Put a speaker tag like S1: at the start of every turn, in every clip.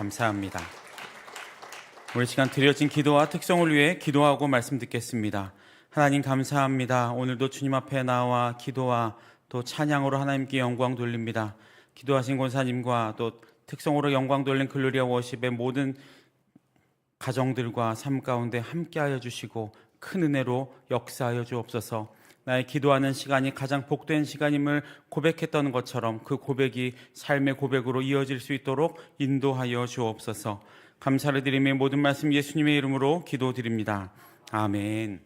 S1: 감사합니다. 우리 시간 드려진 기도와 특성을 위해 기도하고 말씀 듣겠습니다. 하나님 감사합니다. 오늘도 주님 앞에 나와 기도와 또 찬양으로 하나님께 영광 돌립니다. 기도하신 권사님과 또 특성으로 영광 돌린 글로리아 워십의 모든 가정들과 삶 가운데 함께하여 주시고 큰 은혜로 역사하여 주옵소서. 나의 기도하는 시간이 가장 복된 시간임을 고백했던 것처럼 그 고백이 삶의 고백으로 이어질 수 있도록 인도하여 주옵소서. 감사를 드리며 모든 말씀 예수님의 이름으로 기도드립니다. 아멘.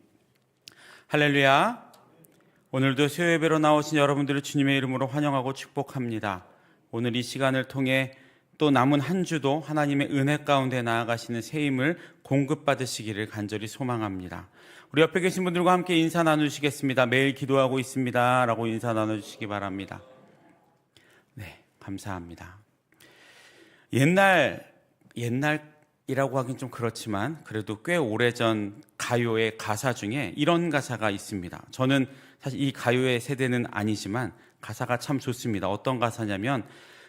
S1: 할렐루야. 오늘도 수요 예배로 나오신 여러분들을 주님의 이름으로 환영하고 축복합니다. 오늘 이 시간을 통해 또 남은 한 주도 하나님의 은혜 가운데 나아가시는 새 힘을 공급받으시기를 간절히 소망합니다. 우리 옆에 계신 분들과 함께 인사 나누시겠습니다. 매일 기도하고 있습니다. 라고 인사 나눠주시기 바랍니다. 네, 감사합니다. 옛날, 옛날이라고 하긴 좀 그렇지만 그래도 꽤 오래전 가요의 가사 중에 이런 가사가 있습니다. 저는 사실 이 가요의 세대는 아니지만 가사가 참 좋습니다. 어떤 가사냐면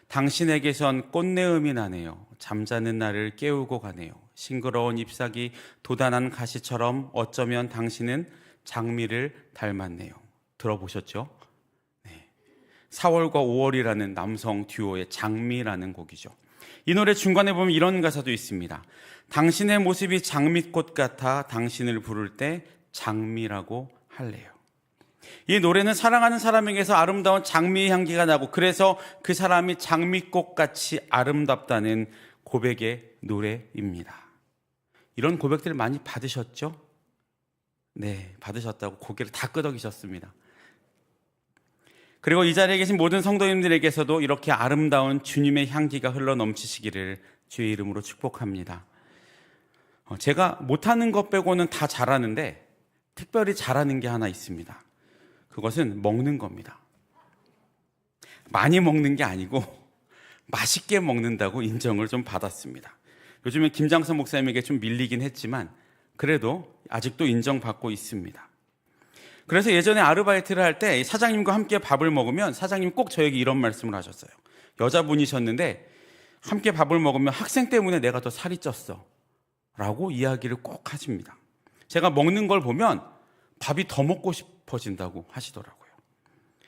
S1: 당신에게선 꽃내음이 나네요. 잠자는 나를 깨우고 가네요. 싱그러운 잎사귀 도단한 가시처럼 어쩌면 당신은 장미를 닮았네요. 들어보셨죠? 네. 4월과 5월이라는 남성 듀오의 장미라는 곡이죠. 이 노래 중간에 보면 이런 가사도 있습니다. 당신의 모습이 장미꽃 같아 당신을 부를 때 장미라고 할래요. 이 노래는 사랑하는 사람에게서 아름다운 장미의 향기가 나고 그래서 그 사람이 장미꽃 같이 아름답다는 고백의 노래입니다. 이런 고백들 많이 받으셨죠? 네, 받으셨다고 고개를 다 끄덕이셨습니다. 그리고 이 자리에 계신 모든 성도님들에게서도 이렇게 아름다운 주님의 향기가 흘러 넘치시기를 주의 이름으로 축복합니다. 어, 제가 못하는 것 빼고는 다 잘하는데 특별히 잘하는 게 하나 있습니다. 그것은 먹는 겁니다. 많이 먹는 게 아니고 맛있게 먹는다고 인정을 좀 받았습니다. 요즘에 김장선 목사님에게 좀 밀리긴 했지만 그래도 아직도 인정받고 있습니다. 그래서 예전에 아르바이트를 할 때 사장님과 함께 밥을 먹으면 사장님 꼭 저에게 이런 말씀을 하셨어요. 여자분이셨는데 함께 밥을 먹으면 학생 때문에 내가 더 살이 쪘어. 라고 이야기를 꼭 하십니다. 제가 먹는 걸 보면 밥이 더 먹고 싶어진다고 하시더라고요.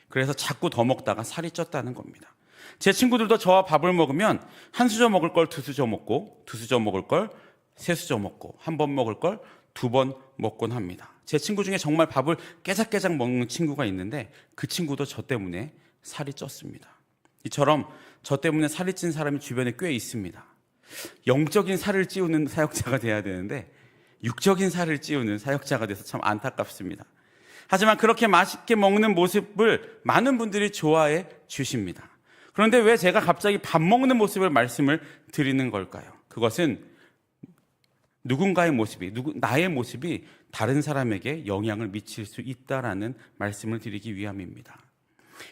S1: 그래서 자꾸 더 먹다가 살이 쪘다는 겁니다. 제 친구들도 저와 밥을 먹으면 한 수저 먹을 걸 두 수저 먹고 두 수저 먹을 걸 세 수저 먹고 한 번 먹을 걸 두 번 먹곤 합니다. 제 친구 중에 정말 밥을 깨작깨작 먹는 친구가 있는데 그 친구도 저 때문에 살이 쪘습니다. 이처럼 저 때문에 살이 찐 사람이 주변에 꽤 있습니다. 영적인 살을 찌우는 사역자가 돼야 되는데 육적인 살을 찌우는 사역자가 돼서 참 안타깝습니다. 하지만 그렇게 맛있게 먹는 모습을 많은 분들이 좋아해 주십니다. 그런데 왜 제가 갑자기 밥 먹는 모습을 말씀을 드리는 걸까요? 그것은 누군가의 모습이, 누구, 나의 모습이 다른 사람에게 영향을 미칠 수 있다라는 말씀을 드리기 위함입니다.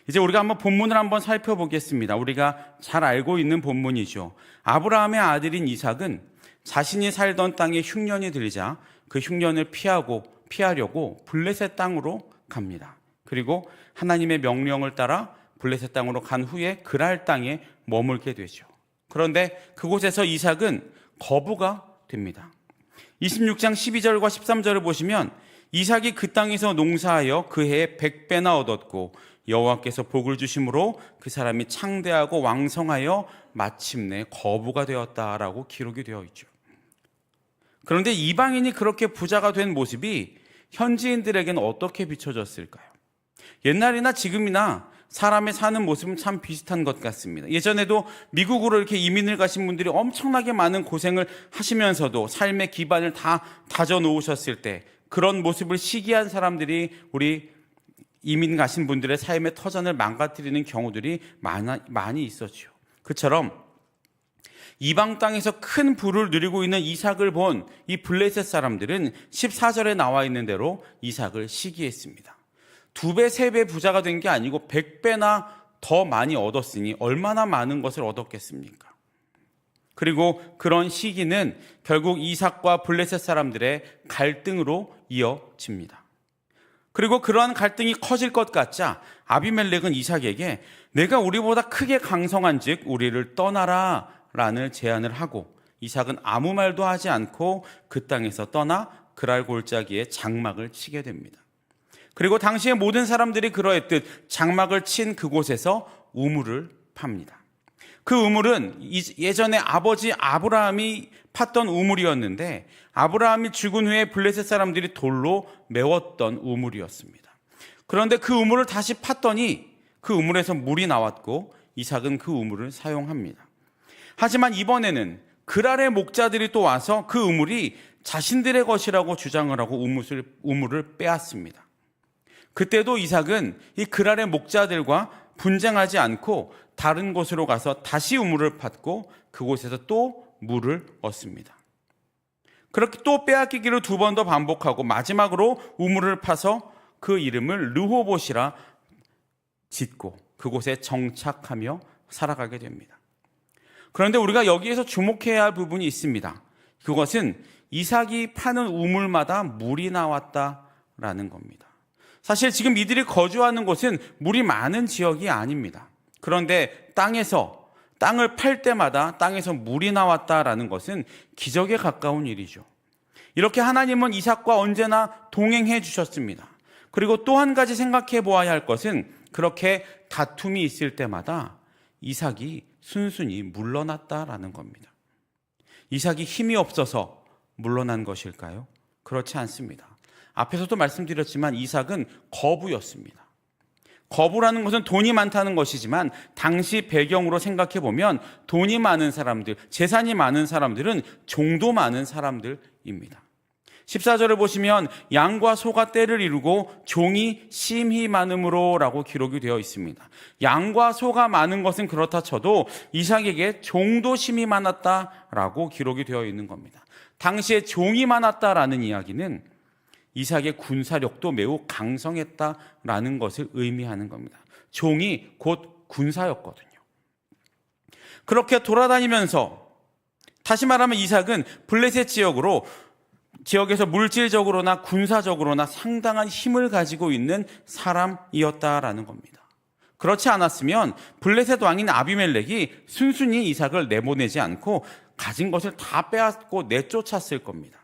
S1: 이제 우리가 한번 본문을 한번 살펴보겠습니다. 우리가 잘 알고 있는 본문이죠. 아브라함의 아들인 이삭은 자신이 살던 땅에 흉년이 들자 그 흉년을 피하고 피하려고 블레셋 땅으로 갑니다. 그리고 하나님의 명령을 따라 블레셋 땅으로 간 후에 그랄 땅에 머물게 되죠. 그런데 그곳에서 이삭은 거부가 됩니다. 26장 12절과 13절을 보시면 이삭이 그 땅에서 농사하여 그 해에 100배나 얻었고 여호와께서 복을 주심으로 그 사람이 창대하고 왕성하여 마침내 거부가 되었다라고 기록이 되어 있죠. 그런데 이방인이 그렇게 부자가 된 모습이 현지인들에게는 어떻게 비춰졌을까요? 옛날이나 지금이나 사람의 사는 모습은 참 비슷한 것 같습니다. 예전에도 미국으로 이렇게 이민을 가신 분들이 엄청나게 많은 고생을 하시면서도 삶의 기반을 다 다져 놓으셨을 때 그런 모습을 시기한 사람들이 우리 이민 가신 분들의 삶의 터전을 망가뜨리는 경우들이 많아, 많이 있었죠. 그처럼 이방 땅에서 큰 부를 누리고 있는 이삭을 본 이 블레셋 사람들은 14절에 나와 있는 대로 이삭을 시기했습니다. 두 배, 세 배 부자가 된 게 아니고 100배나 더 많이 얻었으니 얼마나 많은 것을 얻었겠습니까? 그리고 그런 시기는 결국 이삭과 블레셋 사람들의 갈등으로 이어집니다. 그리고 그러한 갈등이 커질 것 같자 아비멜렉은 이삭에게 내가 우리보다 크게 강성한 즉 우리를 떠나라 라는 제안을 하고 이삭은 아무 말도 하지 않고 그 땅에서 떠나 그랄 골짜기에 장막을 치게 됩니다. 그리고 당시의 모든 사람들이 그러했듯 장막을 친 그곳에서 우물을 팝니다. 그 우물은 예전에 아버지 아브라함이 팠던 우물이었는데 아브라함이 죽은 후에 블레셋 사람들이 돌로 메웠던 우물이었습니다. 그런데 그 우물을 다시 팠더니 그 우물에서 물이 나왔고 이삭은 그 우물을 사용합니다. 하지만 이번에는 그랄의 목자들이 또 와서 그 우물이 자신들의 것이라고 주장을 하고 우물을 빼앗습니다. 그때도 이삭은 이 그랄의 목자들과 분쟁하지 않고 다른 곳으로 가서 다시 우물을 팠고 그곳에서 또 물을 얻습니다. 그렇게 또 빼앗기기를 두 번 더 반복하고 마지막으로 우물을 파서 그 이름을 르호봇이라 짓고 그곳에 정착하며 살아가게 됩니다. 그런데 우리가 여기에서 주목해야 할 부분이 있습니다. 그것은 이삭이 파는 우물마다 물이 나왔다라는 겁니다. 사실 지금 이들이 거주하는 곳은 물이 많은 지역이 아닙니다. 그런데 땅에서 땅을 팔 때마다 땅에서 물이 나왔다라는 것은 기적에 가까운 일이죠. 이렇게 하나님은 이삭과 언제나 동행해 주셨습니다. 그리고 또 한 가지 생각해 보아야 할 것은 그렇게 다툼이 있을 때마다 이삭이 순순히 물러났다라는 겁니다. 이삭이 힘이 없어서 물러난 것일까요? 그렇지 않습니다. 앞에서도 말씀드렸지만 이삭은 거부였습니다. 거부라는 것은 돈이 많다는 것이지만 당시 배경으로 생각해 보면 돈이 많은 사람들, 재산이 많은 사람들은 종도 많은 사람들입니다. 14절을 보시면 양과 소가 때를 이루고 종이 심히 많음으로 라고 기록이 되어 있습니다. 양과 소가 많은 것은 그렇다 쳐도 이삭에게 종도 심히 많았다 라고 기록이 되어 있는 겁니다. 당시에 종이 많았다라는 이야기는 이삭의 군사력도 매우 강성했다라는 것을 의미하는 겁니다. 종이 곧 군사였거든요. 그렇게 돌아다니면서 다시 말하면 이삭은 블레셋 지역으로 지역에서 물질적으로나 군사적으로나 상당한 힘을 가지고 있는 사람이었다라는 겁니다. 그렇지 않았으면 블레셋 왕인 아비멜렉이 순순히 이삭을 내보내지 않고 가진 것을 다 빼앗고 내쫓았을 겁니다.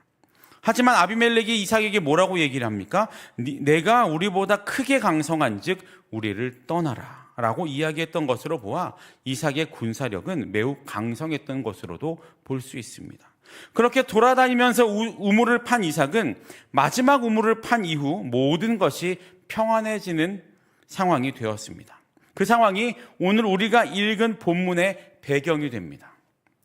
S1: 하지만 아비멜렉이 이삭에게 뭐라고 얘기를 합니까? 내가 우리보다 크게 강성한즉 우리를 떠나라. 라고 이야기했던 것으로 보아 이삭의 군사력은 매우 강성했던 것으로도 볼 수 있습니다. 그렇게 돌아다니면서 우물을 판 이삭은 마지막 우물을 판 이후 모든 것이 평안해지는 상황이 되었습니다. 그 상황이 오늘 우리가 읽은 본문의 배경이 됩니다.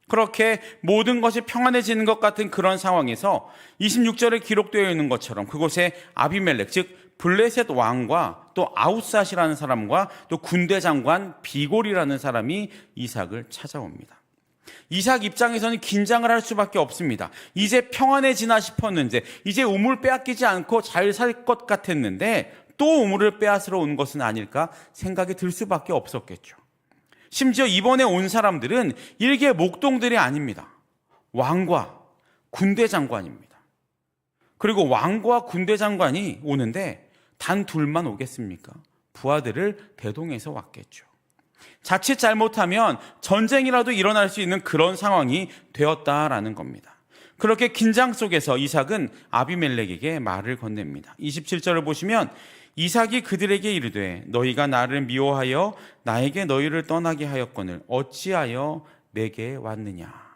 S1: 그렇게 모든 것이 평안해지는 것 같은 그런 상황에서 26절에 기록되어 있는 것처럼 그곳에 아비멜렉, 즉 블레셋 왕과 또 아웃삿이라는 사람과 또 군대 장관 비골이라는 사람이 이삭을 찾아옵니다. 이삭 입장에서는 긴장을 할 수밖에 없습니다. 이제 평안해지나 싶었는데, 이제 우물 빼앗기지 않고 잘 살 것 같았는데, 또 우물을 빼앗으러 온 것은 아닐까 생각이 들 수밖에 없었겠죠. 심지어 이번에 온 사람들은 일개 목동들이 아닙니다. 왕과 군대 장관입니다. 그리고 왕과 군대 장관이 오는데 단 둘만 오겠습니까? 부하들을 대동해서 왔겠죠. 자칫 잘못하면 전쟁이라도 일어날 수 있는 그런 상황이 되었다라는 겁니다. 그렇게 긴장 속에서 이삭은 아비멜렉에게 말을 건넵니다. 27절을 보시면 이삭이 그들에게 이르되 너희가 나를 미워하여 나에게 너희를 떠나게 하였거늘 어찌하여 내게 왔느냐.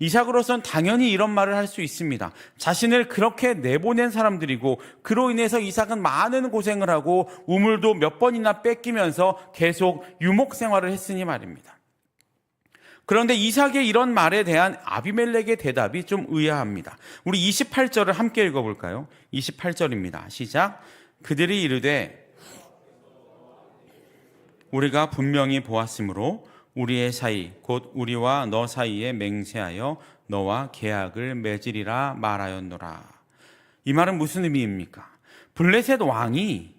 S1: 이삭으로선 당연히 이런 말을 할 수 있습니다. 자신을 그렇게 내보낸 사람들이고 그로 인해서 이삭은 많은 고생을 하고 우물도 몇 번이나 뺏기면서 계속 유목 생활을 했으니 말입니다. 그런데 이삭의 이런 말에 대한 아비멜렉의 대답이 좀 의아합니다. 우리 28절을 함께 읽어볼까요? 28절입니다. 시작. 그들이 이르되 우리가 분명히 보았으므로 우리의 사이 곧 우리와 너 사이에 맹세하여 너와 계약을 맺으리라 말하였노라. 이 말은 무슨 의미입니까? 블레셋 왕이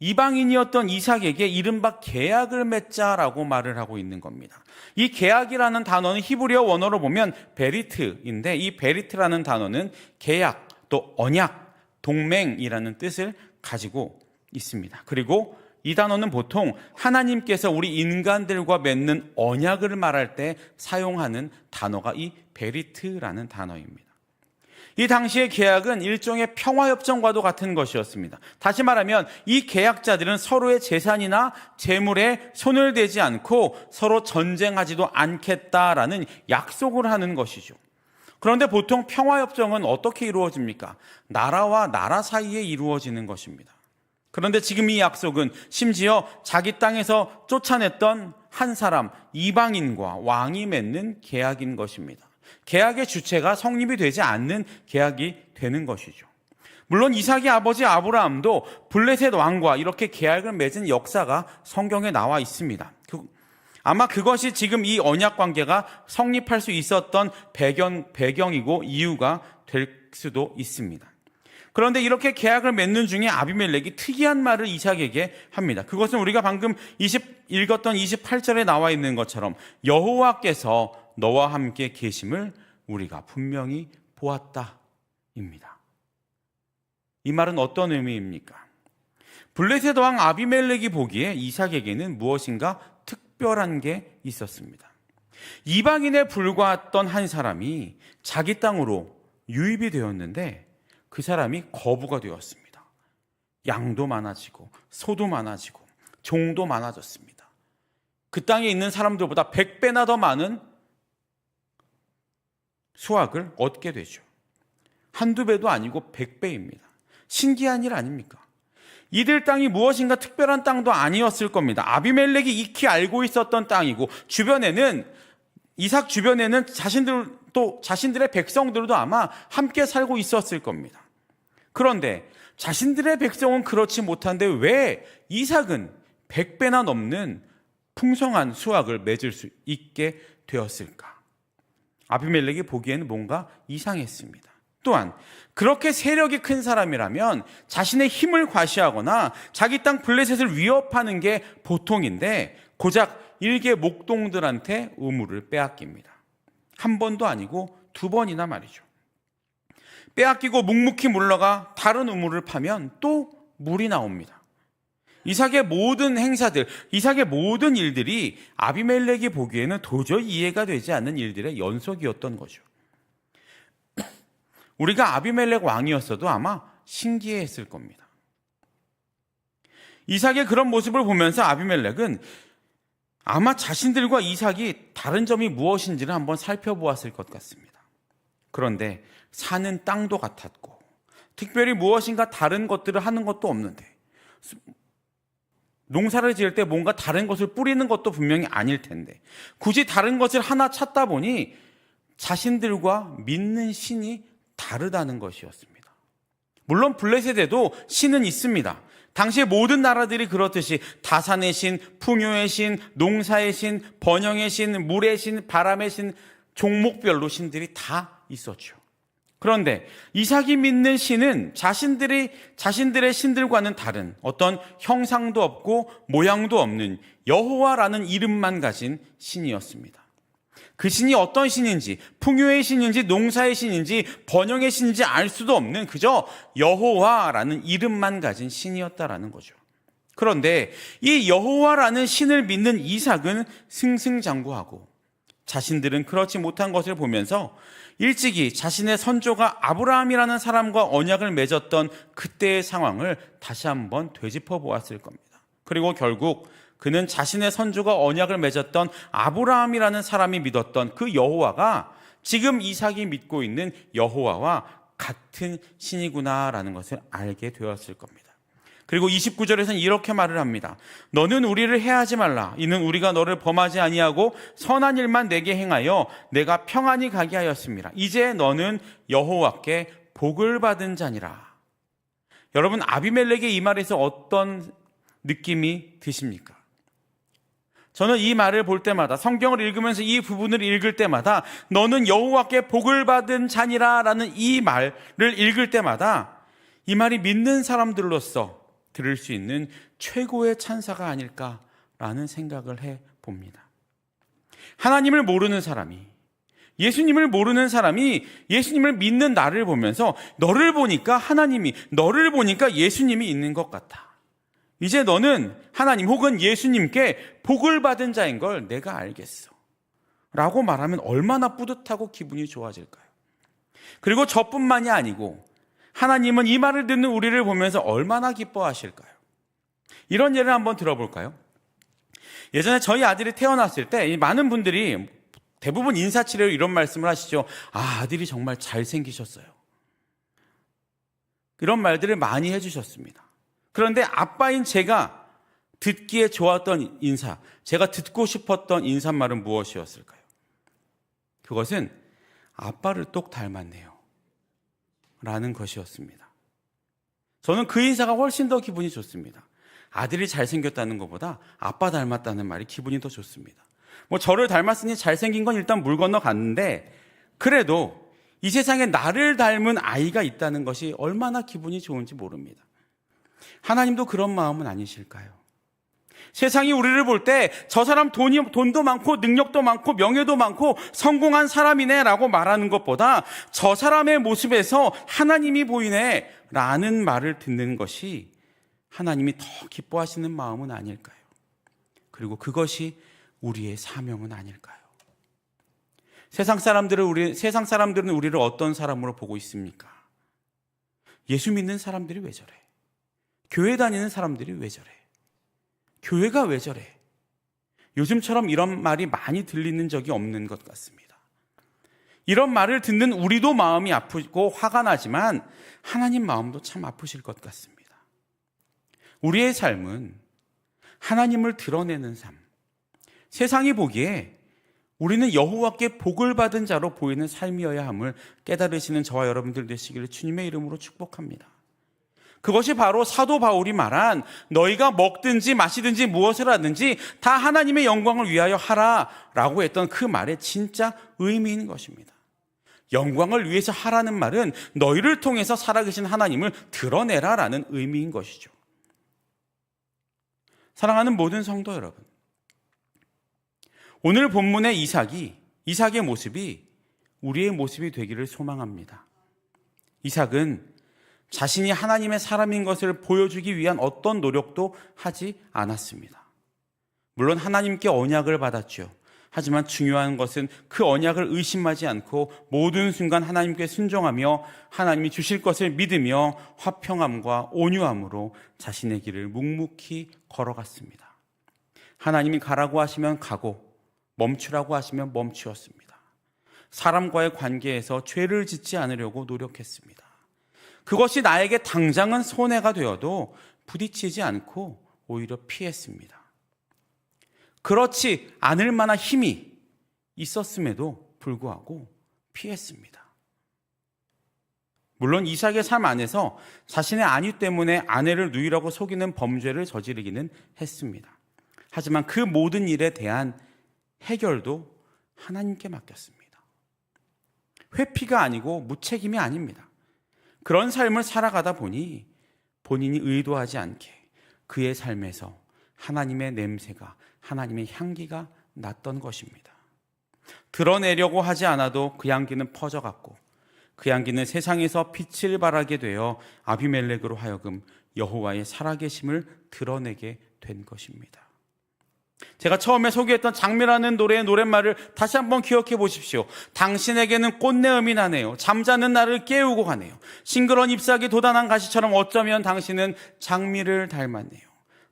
S1: 이방인이었던 이삭에게 이른바 계약을 맺자라고 말을 하고 있는 겁니다. 이 계약이라는 단어는 히브리어 원어로 보면 베리트인데 이 베리트라는 단어는 계약 또 언약, 동맹이라는 뜻을 가지고 있습니다. 그리고 이 단어는 보통 하나님께서 우리 인간들과 맺는 언약을 말할 때 사용하는 단어가 이 베리트라는 단어입니다. 이 당시의 계약은 일종의 평화협정과도 같은 것이었습니다. 다시 말하면 이 계약자들은 서로의 재산이나 재물에 손을 대지 않고 서로 전쟁하지도 않겠다라는 약속을 하는 것이죠. 그런데 보통 평화협정은 어떻게 이루어집니까? 나라와 나라 사이에 이루어지는 것입니다. 그런데 지금 이 약속은 심지어 자기 땅에서 쫓아냈던 한 사람, 이방인과 왕이 맺는 계약인 것입니다. 계약의 주체가 성립이 되지 않는 계약이 되는 것이죠. 물론 이삭의 아버지 아브라함도 블레셋 왕과 이렇게 계약을 맺은 역사가 성경에 나와 있습니다. 그, 아마 그것이 지금 이 언약 관계가 성립할 수 있었던 배경, 배경이고 이유가 될 수도 있습니다. 그런데 이렇게 계약을 맺는 중에 아비멜렉이 특이한 말을 이삭에게 합니다. 그것은 우리가 방금 20, 읽었던 28절에 나와 있는 것처럼 여호와께서 너와 함께 계심을 우리가 분명히 보았다입니다. 이 말은 어떤 의미입니까? 블레셋 왕 아비멜렉이 보기에 이삭에게는 무엇인가 특별한 게 있었습니다. 이방인에 불과했던 한 사람이 자기 땅으로 유입이 되었는데 그 사람이 거부가 되었습니다. 양도 많아지고 소도 많아지고 종도 많아졌습니다. 그 땅에 있는 사람들보다 100배나 더 많은 수확을 얻게 되죠. 한두 배도 아니고 100배입니다. 신기한 일 아닙니까? 이들 땅이 무엇인가 특별한 땅도 아니었을 겁니다. 아비멜렉이 익히 알고 있었던 땅이고 주변에는 이삭 주변에는 자신들 또 자신들의 백성들도 아마 함께 살고 있었을 겁니다. 그런데 자신들의 백성은 그렇지 못한데 왜 이삭은 100배나 넘는 풍성한 수확을 맺을 수 있게 되었을까? 아비멜렉이 보기에는 뭔가 이상했습니다. 또한 그렇게 세력이 큰 사람이라면 자신의 힘을 과시하거나 자기 땅 블레셋을 위협하는 게 보통인데 고작 일개 목동들한테 우물을 빼앗깁니다. 한 번도 아니고 두 번이나 말이죠. 빼앗기고 묵묵히 물러가 다른 우물을 파면 또 물이 나옵니다. 이삭의 모든 행사들, 이삭의 모든 일들이 아비멜렉이 보기에는 도저히 이해가 되지 않는 일들의 연속이었던 거죠. 우리가 아비멜렉 왕이었어도 아마 신기해했을 겁니다. 이삭의 그런 모습을 보면서 아비멜렉은 아마 자신들과 이삭이 다른 점이 무엇인지를 한번 살펴보았을 것 같습니다. 그런데 사는 땅도 같았고, 특별히 무엇인가 다른 것들을 하는 것도 없는데, 농사를 지을 때 뭔가 다른 것을 뿌리는 것도 분명히 아닐 텐데, 굳이 다른 것을 하나 찾다 보니 자신들과 믿는 신이 다르다는 것이었습니다. 물론 블레셋에도 신은 있습니다. 당시의 모든 나라들이 그렇듯이 다산의 신, 풍요의 신, 농사의 신, 번영의 신, 물의 신, 바람의 신, 종목별로 신들이 다 있었죠. 그런데 이삭이 믿는 신은 자신들이 자신들의 신들과는 다른 어떤 형상도 없고 모양도 없는 여호와라는 이름만 가진 신이었습니다. 그 신이 어떤 신인지, 풍요의 신인지, 농사의 신인지, 번영의 신인지 알 수도 없는 그저 여호와라는 이름만 가진 신이었다라는 거죠. 그런데 이 여호와라는 신을 믿는 이삭은 승승장구하고 자신들은 그렇지 못한 것을 보면서 일찍이 자신의 선조가 아브라함이라는 사람과 언약을 맺었던 그때의 상황을 다시 한번 되짚어 보았을 겁니다. 그리고 결국 그는 자신의 선조가 언약을 맺었던 아브라함이라는 사람이 믿었던 그 여호와가 지금 이삭이 믿고 있는 여호와와 같은 신이구나라는 것을 알게 되었을 겁니다. 그리고 29절에서는 이렇게 말을 합니다. 너는 우리를 해하지 말라. 이는 우리가 너를 범하지 아니하고 선한 일만 내게 행하여 내가 평안히 가게 하였습니다. 이제 너는 여호와께 복을 받은 자니라. 여러분 아비멜렉의 이 말에서 어떤 느낌이 드십니까? 저는 이 말을 볼 때마다 성경을 읽으면서 이 부분을 읽을 때마다 너는 여호와께 복을 받은 자니라라는 이 말을 읽을 때마다 이 말이 믿는 사람들로서 들을 수 있는 최고의 찬사가 아닐까라는 생각을 해 봅니다. 하나님을 모르는 사람이 예수님을 모르는 사람이 예수님을 믿는 나를 보면서 너를 보니까 하나님이 너를 보니까 예수님이 있는 것 같아. 이제 너는 하나님 혹은 예수님께 복을 받은 자인 걸 내가 알겠어. 라고 말하면 얼마나 뿌듯하고 기분이 좋아질까요? 그리고 저뿐만이 아니고 하나님은 이 말을 듣는 우리를 보면서 얼마나 기뻐하실까요? 이런 예를 한번 들어볼까요? 예전에 저희 아들이 태어났을 때 많은 분들이 대부분 인사치레로 이런 말씀을 하시죠. 아, 아들이 정말 잘생기셨어요. 이런 말들을 많이 해주셨습니다. 그런데 아빠인 제가 듣기에 좋았던 인사, 제가 듣고 싶었던 인사말은 무엇이었을까요? 그것은 아빠를 똑 닮았네요. 라는 것이었습니다. 저는 그 인사가 훨씬 더 기분이 좋습니다. 아들이 잘생겼다는 것보다 아빠 닮았다는 말이 기분이 더 좋습니다. 뭐 저를 닮았으니 잘생긴 건 일단 물 건너 갔는데 그래도 이 세상에 나를 닮은 아이가 있다는 것이 얼마나 기분이 좋은지 모릅니다. 하나님도 그런 마음은 아니실까요? 세상이 우리를 볼 때 저 사람 돈이, 돈도 많고 능력도 많고 명예도 많고 성공한 사람이네 라고 말하는 것보다 저 사람의 모습에서 하나님이 보이네 라는 말을 듣는 것이 하나님이 더 기뻐하시는 마음은 아닐까요? 그리고 그것이 우리의 사명은 아닐까요? 세상 사람들을 우리 세상 사람들은 우리를 어떤 사람으로 보고 있습니까? 예수 믿는 사람들이 왜 저래? 교회 다니는 사람들이 왜 저래? 교회가 왜 저래? 요즘처럼 이런 말이 많이 들리는 적이 없는 것 같습니다. 이런 말을 듣는 우리도 마음이 아프고 화가 나지만 하나님 마음도 참 아프실 것 같습니다. 우리의 삶은 하나님을 드러내는 삶. 세상이 보기에 우리는 여호와께 복을 받은 자로 보이는 삶이어야 함을 깨달으시는 저와 여러분들 되시기를 주님의 이름으로 축복합니다. 그것이 바로 사도 바울이 말한 너희가 먹든지 마시든지 무엇을 하든지 다 하나님의 영광을 위하여 하라 라고 했던 그 말의 진짜 의미인 것입니다. 영광을 위해서 하라는 말은 너희를 통해서 살아계신 하나님을 드러내라 라는 의미인 것이죠. 사랑하는 모든 성도 여러분. 오늘 본문의 이삭이, 이삭의 모습이 우리의 모습이 되기를 소망합니다. 이삭은 자신이 하나님의 사람인 것을 보여주기 위한 어떤 노력도 하지 않았습니다. 물론 하나님께 언약을 받았죠. 하지만 중요한 것은 그 언약을 의심하지 않고 모든 순간 하나님께 순종하며 하나님이 주실 것을 믿으며 화평함과 온유함으로 자신의 길을 묵묵히 걸어갔습니다. 하나님이 가라고 하시면 가고 멈추라고 하시면 멈추었습니다. 사람과의 관계에서 죄를 짓지 않으려고 노력했습니다. 그것이 나에게 당장은 손해가 되어도 부딪히지 않고 오히려 피했습니다. 그렇지 않을 만한 힘이 있었음에도 불구하고 피했습니다. 물론 이삭의 삶 안에서 자신의 안위 때문에 아내를 누이라고 속이는 범죄를 저지르기는 했습니다. 하지만 그 모든 일에 대한 해결도 하나님께 맡겼습니다. 회피가 아니고 무책임이 아닙니다. 그런 삶을 살아가다 보니 본인이 의도하지 않게 그의 삶에서 하나님의 냄새가, 하나님의 향기가 났던 것입니다. 드러내려고 하지 않아도 그 향기는 퍼져갔고 그 향기는 세상에서 빛을 발하게 되어 아비멜렉으로 하여금 여호와의 살아계심을 드러내게 된 것입니다. 제가 처음에 소개했던 장미라는 노래의 노랫말을 다시 한번 기억해 보십시오. 당신에게는 꽃내음이 나네요. 잠자는 나를 깨우고 가네요. 싱그러운 잎사귀 도단한 가시처럼 어쩌면 당신은 장미를 닮았네요.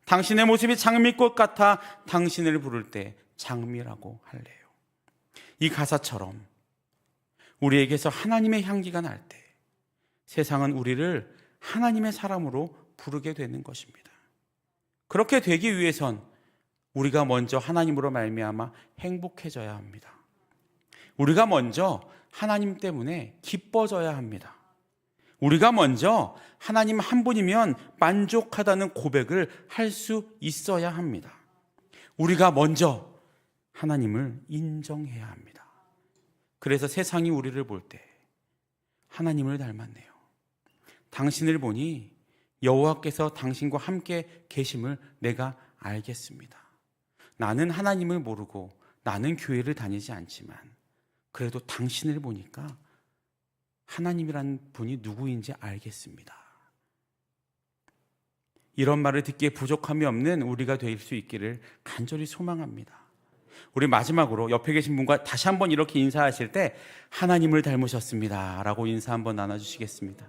S1: 당신의 모습이 장미꽃 같아 당신을 부를 때 장미라고 할래요. 이 가사처럼 우리에게서 하나님의 향기가 날 때 세상은 우리를 하나님의 사람으로 부르게 되는 것입니다. 그렇게 되기 위해선 우리가 먼저 하나님으로 말미암아 행복해져야 합니다. 우리가 먼저 하나님 때문에 기뻐져야 합니다. 우리가 먼저 하나님 한 분이면 만족하다는 고백을 할 수 있어야 합니다. 우리가 먼저 하나님을 인정해야 합니다. 그래서 세상이 우리를 볼 때 하나님을 닮았네요. 당신을 보니 여호와께서 당신과 함께 계심을 내가 알겠습니다. 나는 하나님을 모르고 나는 교회를 다니지 않지만 그래도 당신을 보니까 하나님이란 분이 누구인지 알겠습니다. 이런 말을 듣기에 부족함이 없는 우리가 될 수 있기를 간절히 소망합니다. 우리 마지막으로 옆에 계신 분과 다시 한번 이렇게 인사하실 때 하나님을 닮으셨습니다. 라고 인사 한번 나눠주시겠습니다.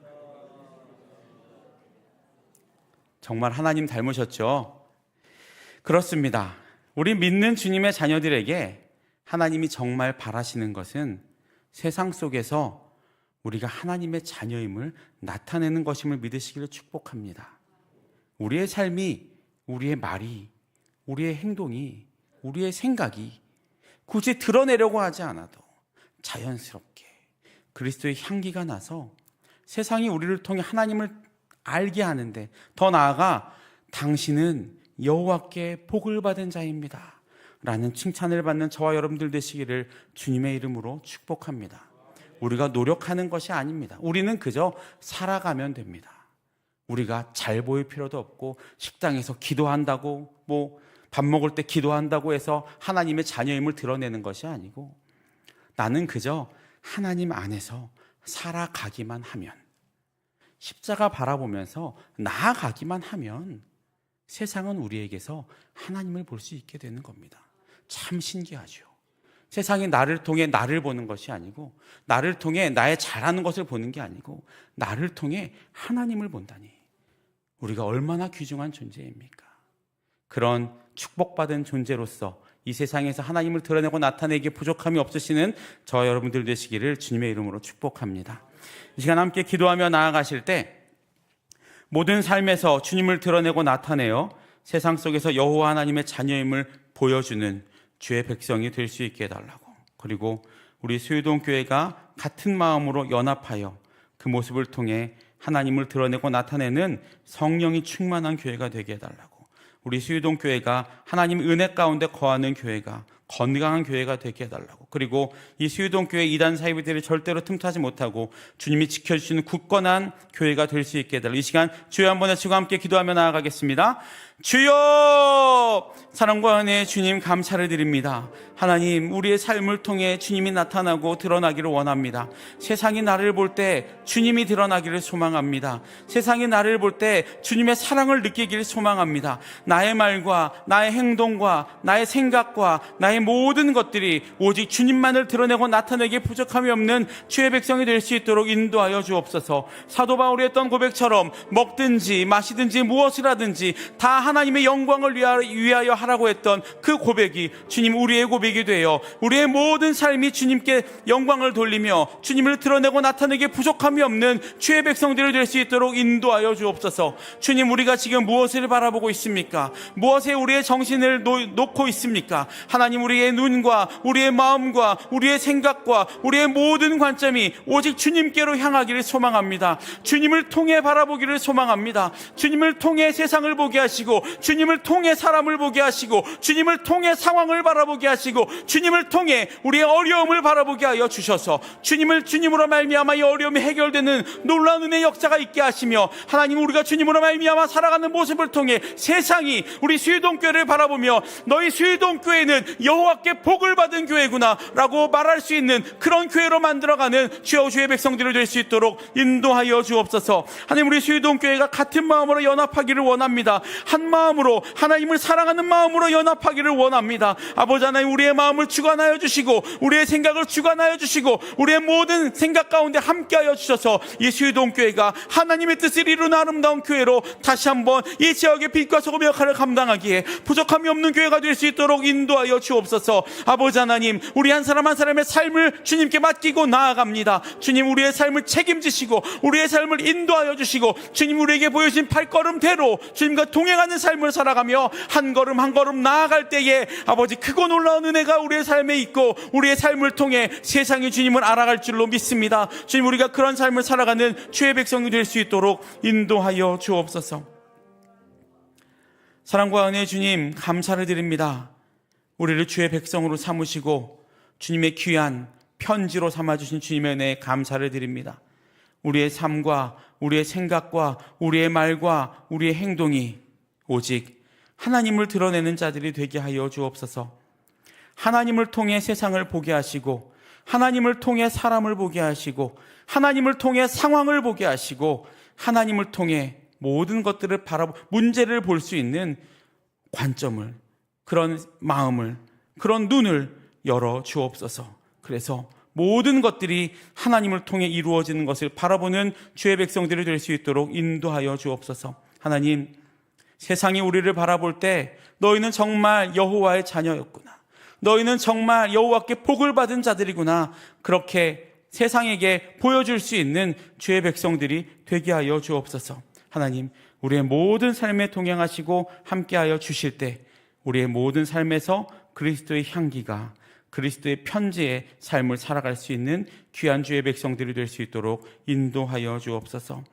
S1: 정말 하나님 닮으셨죠? 그렇습니다. 우리 믿는 주님의 자녀들에게 하나님이 정말 바라시는 것은 세상 속에서 우리가 하나님의 자녀임을 나타내는 것임을 믿으시기를 축복합니다. 우리의 삶이, 우리의 말이, 우리의 행동이, 우리의 생각이 굳이 드러내려고 하지 않아도 자연스럽게 그리스도의 향기가 나서 세상이 우리를 통해 하나님을 알게 하는데 더 나아가 당신은 여호와께 복을 받은 자입니다. 라는 칭찬을 받는 저와 여러분들 되시기를 주님의 이름으로 축복합니다. 우리가 노력하는 것이 아닙니다. 우리는 그저 살아가면 됩니다. 우리가 잘 보일 필요도 없고 식당에서 기도한다고 뭐 밥 먹을 때 기도한다고 해서 하나님의 자녀임을 드러내는 것이 아니고 나는 그저 하나님 안에서 살아가기만 하면 십자가 바라보면서 나아가기만 하면 세상은 우리에게서 하나님을 볼 수 있게 되는 겁니다. 참 신기하죠. 세상이 나를 통해 나를 보는 것이 아니고 나를 통해 나의 잘하는 것을 보는 게 아니고 나를 통해 하나님을 본다니 우리가 얼마나 귀중한 존재입니까? 그런 축복받은 존재로서 이 세상에서 하나님을 드러내고 나타내기에 부족함이 없으시는 저 여러분들 되시기를 주님의 이름으로 축복합니다. 이 시간 함께 기도하며 나아가실 때 모든 삶에서 주님을 드러내고 나타내어 세상 속에서 여호와 하나님의 자녀임을 보여주는 주의 백성이 될 수 있게 해달라고. 그리고 우리 수유동 교회가 같은 마음으로 연합하여 그 모습을 통해 하나님을 드러내고 나타내는 성령이 충만한 교회가 되게 해달라고. 우리 수유동 교회가 하나님 은혜 가운데 거하는 교회가 건강한 교회가 되게 해달라고. 그리고 이 수유동 교회 이단 사이비들이 절대로 틈타지 못하고 주님이 지켜주시는 굳건한 교회가 될 수 있게 해달라고. 이 시간 주여 한번 외치고 함께 기도하며 나아가겠습니다. 주여! 사랑과 은혜의 주님 감사를 드립니다. 하나님, 우리의 삶을 통해 주님이 나타나고 드러나기를 원합니다. 세상이 나를 볼 때 주님이 드러나기를 소망합니다. 세상이 나를 볼 때 주님의 사랑을 느끼기를 소망합니다. 나의 말과 나의 행동과 나의 생각과 나의 모든 것들이 오직 주님만을 드러내고 나타내기에 부족함이 없는 주의 백성이 될 수 있도록 인도하여 주옵소서. 사도 바울이 했던 고백처럼 먹든지 마시든지 무엇을 하든지 다 하나님의 영광을 위하여 하라고 했던 그 고백이 주님 우리의 고백이 되어 우리의 모든 삶이 주님께 영광을 돌리며 주님을 드러내고 나타내기에 부족함이 없는 주의 백성들이 될 수 있도록 인도하여 주옵소서. 주님 우리가 지금 무엇을 바라보고 있습니까? 무엇에 우리의 정신을 놓, 놓고 있습니까? 하나님 우리의 눈과 우리의 마음과 우리의 생각과 우리의 모든 관점이 오직 주님께로 향하기를 소망합니다. 주님을 통해 바라보기를 소망합니다. 주님을 통해 세상을 보게 하시고 주님을 통해 사람을 보게 하시고 주님을 통해 상황을 바라보게 하시고 주님을 통해 우리의 어려움을 바라보게 하여 주셔서 주님을 주님으로 말미암아 이 어려움이 해결되는 놀라운 은혜 역사가 있게 하시며 하나님 우리가 주님으로 말미암아 살아가는 모습을 통해 세상이 우리 수유동 교회를 바라보며 너희 수유동 교회는 여호와께 복을 받은 교회구나라고 말할 수 있는 그런 교회로 만들어가는 주여 주의 백성들을 될 수 있도록 인도하여 주옵소서. 하나님 우리 수유동 교회가 같은 마음으로 연합하기를 원합니다. 한 마음으로 하나님을 사랑하는 마음으로 연합하기를 원합니다. 아버지 하나님 우리의 마음을 주관하여 주시고 우리의 생각을 주관하여 주시고 우리의 모든 생각 가운데 함께하여 주셔서 이 수유동 교회가 하나님의 뜻을 이루는 아름다운 교회로 다시 한번 이 지역의 빛과 소금의 역할을 감당하기에 부족함이 없는 교회가 될 수 있도록 인도하여 주옵소서. 아버지 하나님 우리 한 사람 한 사람의 삶을 주님께 맡기고 나아갑니다. 주님 우리의 삶을 책임지시고 우리의 삶을 인도하여 주시고 주님 우리에게 보여주신 발걸음대로 주님과 동행하는 삶을 살아가며 한 걸음 한 걸음 나아갈 때에 아버지 크고 놀라운 은혜가 우리의 삶에 있고 우리의 삶을 통해 세상이 주님을 알아갈 줄로 믿습니다. 주님 우리가 그런 삶을 살아가는 주의 백성이 될 수 있도록 인도하여 주옵소서. 사랑과 은혜 주님 감사를 드립니다. 우리를 주의 백성으로 삼으시고 주님의 귀한 편지로 삼아주신 주님의 은혜에 감사를 드립니다. 우리의 삶과 우리의 생각과 우리의 말과 우리의 행동이 오직 하나님을 드러내는 자들이 되게 하여 주옵소서. 하나님을 통해 세상을 보게 하시고 하나님을 통해 사람을 보게 하시고 하나님을 통해 상황을 보게 하시고 하나님을 통해 모든 것들을 바라보 문제를 볼 수 있는 관점을 그런 마음을 그런 눈을 열어 주옵소서. 그래서 모든 것들이 하나님을 통해 이루어지는 것을 바라보는 주의 백성들이 될 수 있도록 인도하여 주옵소서. 하나님, 세상이 우리를 바라볼 때 너희는 정말 여호와의 자녀였구나. 너희는 정말 여호와께 복을 받은 자들이구나. 그렇게 세상에게 보여줄 수 있는 주의 백성들이 되게 하여 주옵소서. 하나님, 우리의 모든 삶에 동행하시고 함께하여 주실 때 우리의 모든 삶에서 그리스도의 향기가 그리스도의 편지의 삶을 살아갈 수 있는 귀한 주의 백성들이 될 수 있도록 인도하여 주옵소서.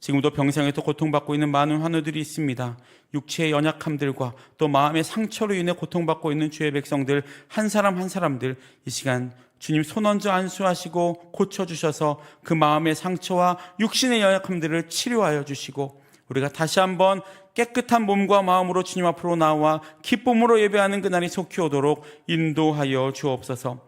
S1: 지금도 병상에서 고통받고 있는 많은 환우들이 있습니다. 육체의 연약함들과 또 마음의 상처로 인해 고통받고 있는 주의 백성들 한 사람 한 사람들 이 시간 주님 손 얹어 안수하시고 고쳐주셔서 그 마음의 상처와 육신의 연약함들을 치료하여 주시고 우리가 다시 한번 깨끗한 몸과 마음으로 주님 앞으로 나와 기쁨으로 예배하는 그날이 속히 오도록 인도하여 주옵소서.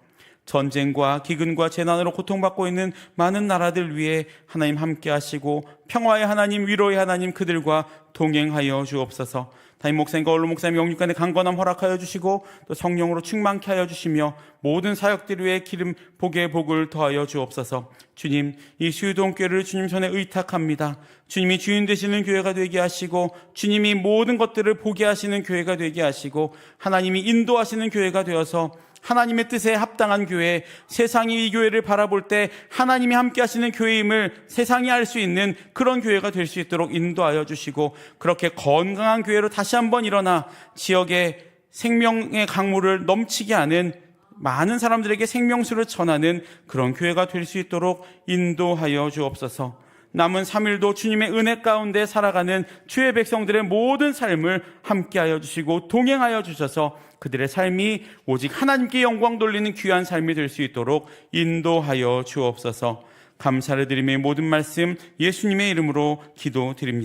S1: 전쟁과 기근과 재난으로 고통받고 있는 많은 나라들 위해 하나님 함께 하시고 평화의 하나님 위로의 하나님 그들과 동행하여 주옵소서. 담임 목사님과 언로 목사님 영육간의 강건함 허락하여 주시고 또 성령으로 충만케 하여 주시며 모든 사역들 위해 기름 복의 복을 더하여 주옵소서. 주님 이 수유동교회를 주님 손에 의탁합니다. 주님이 주인 되시는 교회가 되게 하시고 주님이 모든 것들을 보게 하시는 교회가 되게 하시고 하나님이 인도하시는 교회가 되어서 하나님의 뜻에 합당한 교회, 세상이 이 교회를 바라볼 때 하나님이 함께 하시는 교회임을 세상이 알 수 있는 그런 교회가 될 수 있도록 인도하여 주시고 그렇게 건강한 교회로 다시 한번 일어나 지역의 생명의 강물을 넘치게 하는 많은 사람들에게 생명수를 전하는 그런 교회가 될 수 있도록 인도하여 주옵소서. 남은 3일도 주님의 은혜 가운데 살아가는 주의 백성들의 모든 삶을 함께하여 주시고 동행하여 주셔서 그들의 삶이 오직 하나님께 영광 돌리는 귀한 삶이 될 수 있도록 인도하여 주옵소서. 감사를 드리며 모든 말씀 예수님의 이름으로 기도드립니다.